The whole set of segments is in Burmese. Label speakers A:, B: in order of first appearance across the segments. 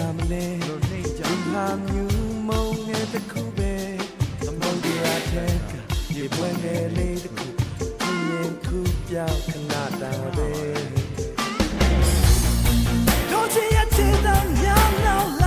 A: ကြမလဲ
B: ဒီဟာမျိုးမုံငယ်
C: တစ်ခုပဲအမော
B: င်ကြီးအထက်ကဒီပွဲငယ်လေးတစ်ခုဒီရင်ခုပြောင်းခဏတာပဲ Don't you yet see them now now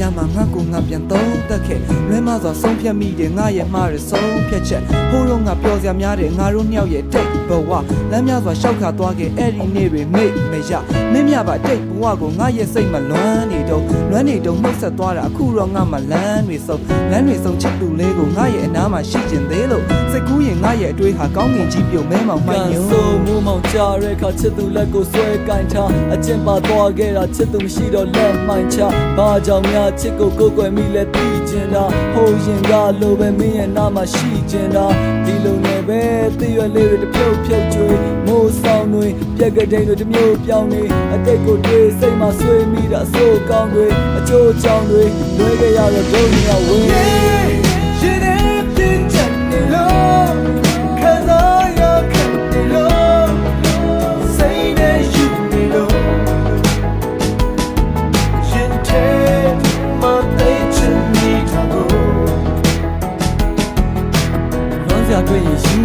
B: ချက်တဲ့နေ့
D: ရဲ့များမှာငါ့ကိုငါပြန်သုံးသက်ခဲ့လွဲမစွာဆုံးဖြတ်မိတယ်ငါရဲ့မှားရဆုံးဖြတ်ချက်ဟိုးတော့ငါပျော်စရာများတယ်ငါတို့နှစ်ယောက်ရဲ့တိတ်ဘဝလမ်းများစွာရှောက်ခါသွားခဲ့အဲ့ဒီနေ့တွေမိတ်မရမင်းမြပါတိတ်ဘဝကိုငါရဲ့စိတ်မလွမ်းနေတော့လွမ်းနေတော့နှုတ်ဆက်သွားတာအခုတော့ငါမှလမ်းတွေဆုံးလမ်းတွေဆုံးချစ်သူလေးကိုငါရဲ့အနားမှာရှိကျင်သေးလို့စိတ်ကူးရင်ငါရဲ့အတွေးဟာကောင်းငင်ကြီးပြုတ်မဲမောင်မှိုင်းညို့
E: ဆိုမိုးမောင်ကြရဲခါချစ်သူလက်ကိုဆွဲကင်ထားအကျင့်ပါသွားခဲ့တာချစ်သူမရှိတော့လက်မှန်ချဘာကြောင့်များချစ်ကိုကိုယ်ကွယ်မိလဲပြီးကျင်တာဟိုရင်ကလိုပဲမင်းရဲ့နာမှာရှိကျင်တာဒီလိုနဲ့ပဲတည့်ရွယ်လေးတွေတစ်ဖြုတ်ဖြုတ်ကျွေးမိုးဆောင်တွေပြက်ကတိန်တွေတစ်မျိုးပြောင်းနေအတိတ်ကိုတွေးစိတ်မှာဆွေးမိတာအဆိုးကောင်းတွေအချိုးချောင်းတွေလွဲခဲ့ရတဲ့ဒုံရဝင်း
D: ရှင်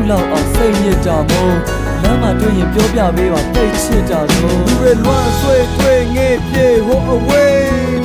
D: လောက်
E: အောင်စိတ်ညစ်ကြမို့လမ်းမှာတွေ့ရင်ပြောပြပေးပါတိတ်ချစ်ကြကုန်
D: လူတွေလွမ်းဆွေးတွေငေးပြေဟို away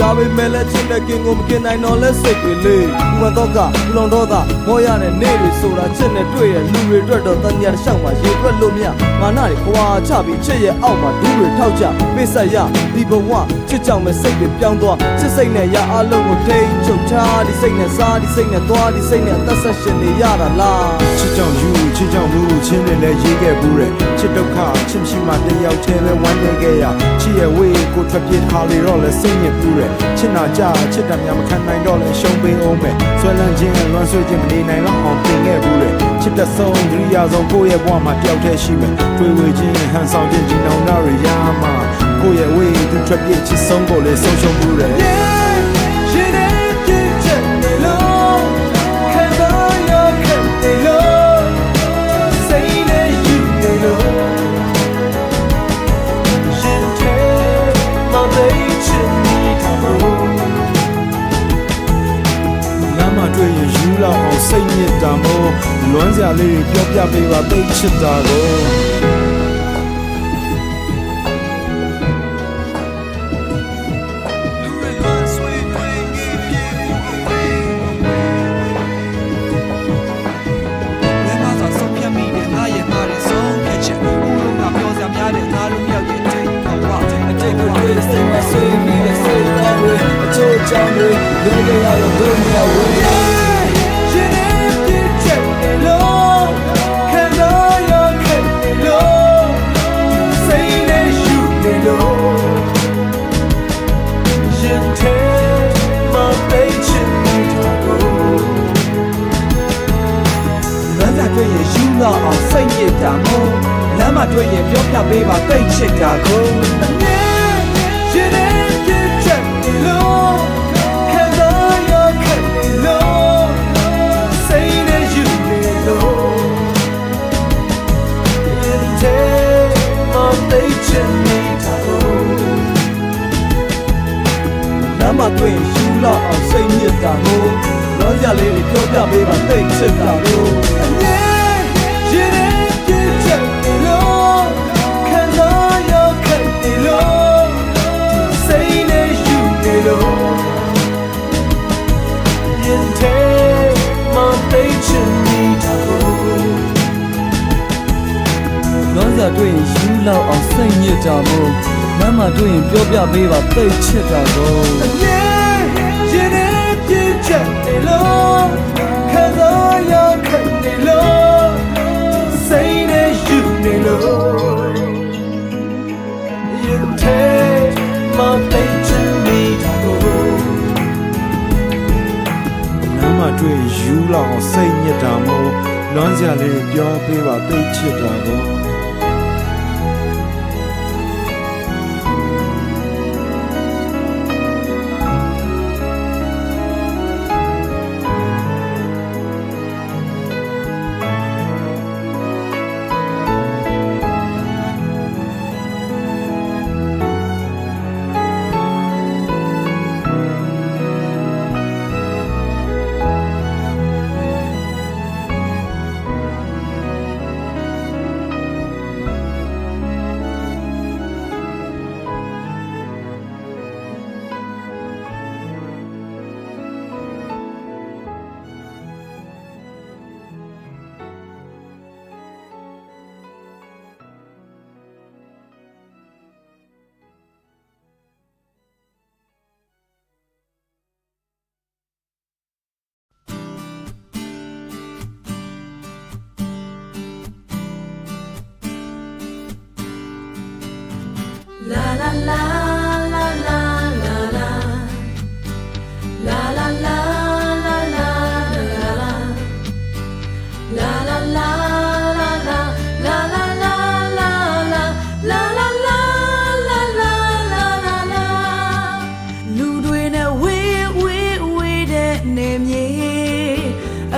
D: ဒါပေမဲ့လည်းချစ်တဲ့ကင်ကိုမကင်နိုင်တော့လဲစိတ်တွေလေးဥမတော့ကလူလောင်တော့တာဘောရတဲ့နေတွေဆိုတာချစ်နဲ့တွေ့ရလူတွေအတွက်တော့တန်ညာတစ်လျှောက်မှာရေတွက်လို့မရမာနတွေခွာချပြီးချစ်ရဲ့အောက်မှာဒူးတွေထောက်ကြပိတ်ဆက်ရဒီဘဝချစ်ကြောင်မဲ့စိတ်တွေပြောင်းသွားချစ်စိတ်နဲ့ရအလုံးကိုထိန်ချုပ်ထားဒီစိတ်နဲ့စားဒီစိတ်နဲ့သွားဒီစိတ်နဲ့အသက်ဆက်ရှင်နေရတာလား
F: ချစ်ကြောင်ယူ ချစ်ကြောင်မူချင်းနဲ့လည်းရေးခဲ့ဘူးတဲ့ချစ်ဒုက္ခချစ်မရှိမှတယောက်တည်းပဲဝမ်းနေခဲ့ရချစ်ရဲ့ဝေးကိုထွက်ပြေးထားလေတော့လည်းစိတ်ညစ်ဘူးတဲ့ချစ်နာကြချစ်တာများမခံနိုင်တော့လည်းရှုံးပေးအောင်ပဲဆွဲလန်းခြင်းလွမ်းဆွေးခြင်းမနေနိုင်တော့အောင်ပြင်ခဲ့ဘူးတဲ့ချစ်တဲ့ဆုံးဒုတိယဆုံးကိုယ့်ရဲ့ဘဝမှာတယောက်တည်းရှိမယ်တွေ့ဝေခြင်းဟန်ဆောင်ခြင်းဒီနောင်နာရရမှာကိုယ့်ရဲ့ဝေးသူထွက်ပြေးချစ်ဆုံးကိုလည်းဆုံးရှုံးဘူးတဲ့
D: လွမ်း
F: စရာလေးတွေပြောပြပေးပါသိချစ်တာကို
D: ဘယ်မှာသာဆုံးဖြတ်မိတယ်ငါရဲ့ စိတ်ညစ်တာမို့လမ်းမှာတွေ့ရင်ပြောပြပေးပါသိချစ်တာကိုအမြဲရှင်ရဲ့ပြင်းချက်နေလို့ခံစားရခက်နေလို့ say that you need love in day my nature need to go လမ်းမှာတွေ့ရင်ယူလောက်အောင်စိတ်ညစ်တာမို့လောကြလေးတွေပြောပြပေးပါသိချစ်တာကိုအမြဲရင် လွ
E: မ်းစာတွေ့ရင်ယူလောက်အောင်စိတ်ညစ်ကြမို့မမတွေ့ရင်ပြောပြပေးပါတိတ်ချစ်တာကို
D: Yeah, you didn't check me low, cause all your cut me low, say that you need low. You take my faith to me to go.
F: လမ်းမတွေ့ရင်ယူလောက်အောင်စိတ်ညစ်တာမို့လွမ်းစရာလေးတွေပြောပေးပါသိချစ်တာကို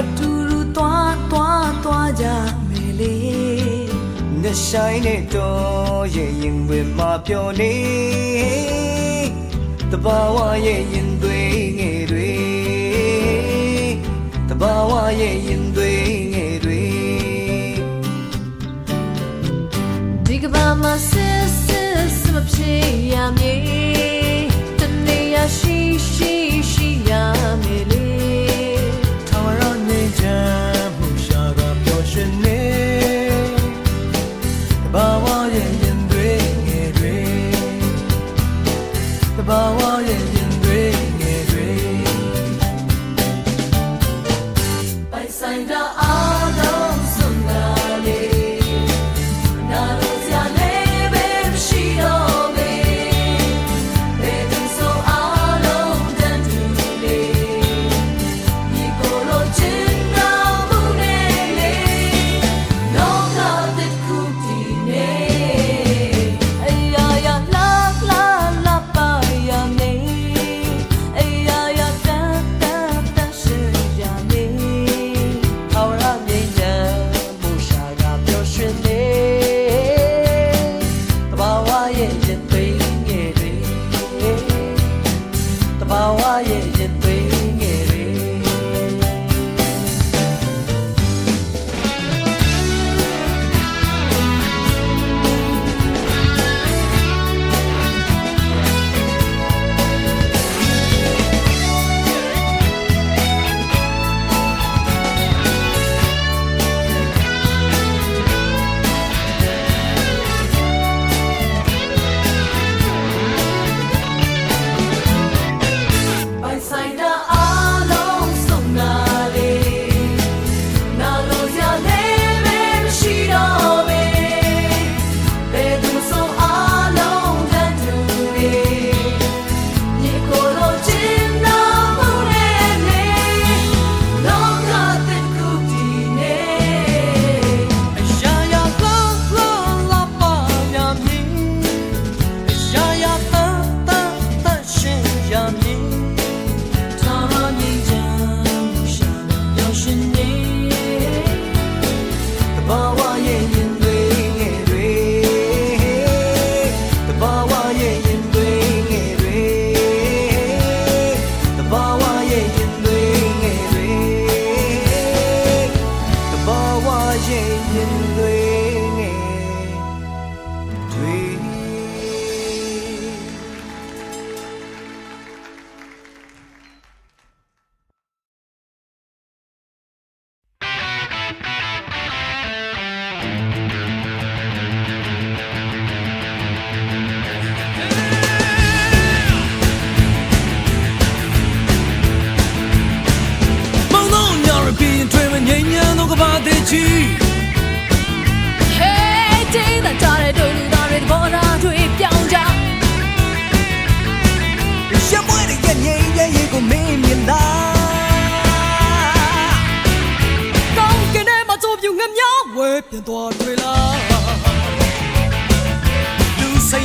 G: အတူတူသွားသွားသွားကြမယ်လေ
D: ငါဆိုင်တဲ့တော့ ရင်ဝင်မှာပျော်နေတဘာဝရဲ့ရင်သွေးငယ်တွေတဘာဝရဲ့ရင်သွေးငယ်တွေ
G: ဒီကဘာမှာစစ်စစ်မဖြစ်ရမည်တနေရရှိ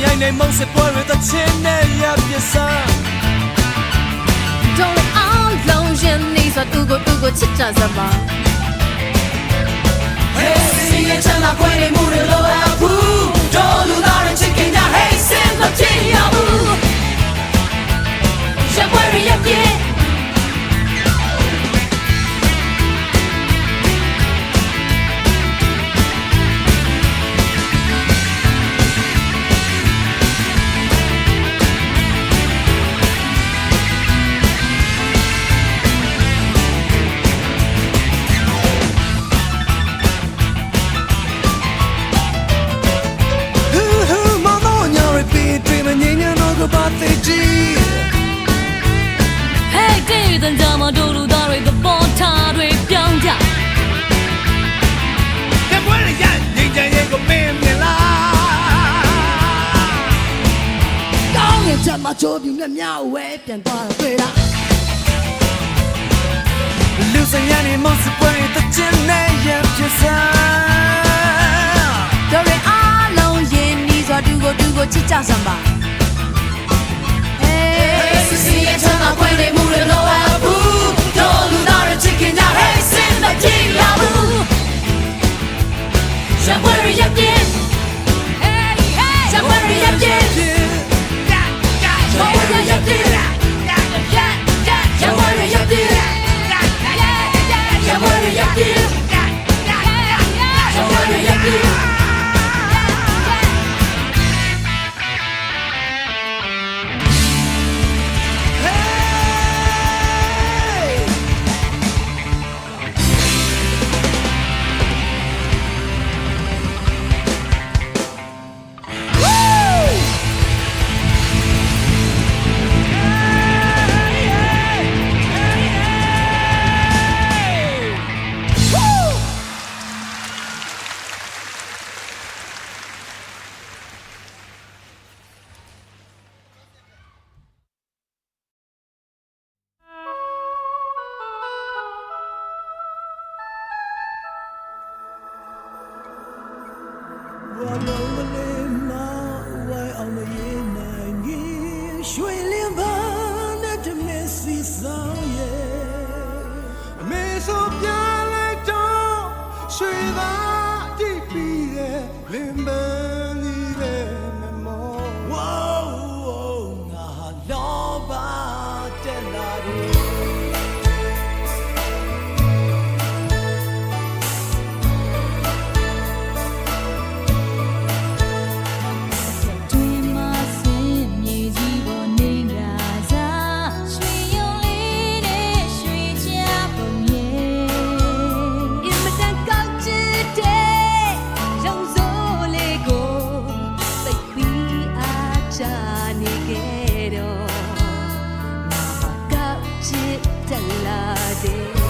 G: ရို
D: က်နေမုန်း
G: စစ်ပွဲတွေတချင်းနဲ့ရပြစား Don't all long yin ni so tu go tu go chit cha sa ma Hey see ya chan la kwe ni mu de lo a pu Don't lu da de chicken da hey
D: sin lo chin ya bu Ya kwe ya pie
G: ချက်မချိုးပြူနဲ့မြောက်ဝဲပြန်သွားတွေ့တာလူ
H: စင်ရနေမစပွဲတချင်နဲ့ရပြစား
I: တို့ရင်အားလုံးရင်းနှီးစွာဒူကိုဒူကိုချစ်ကြစမ်းပါ
J: Hey,
G: Susie, You.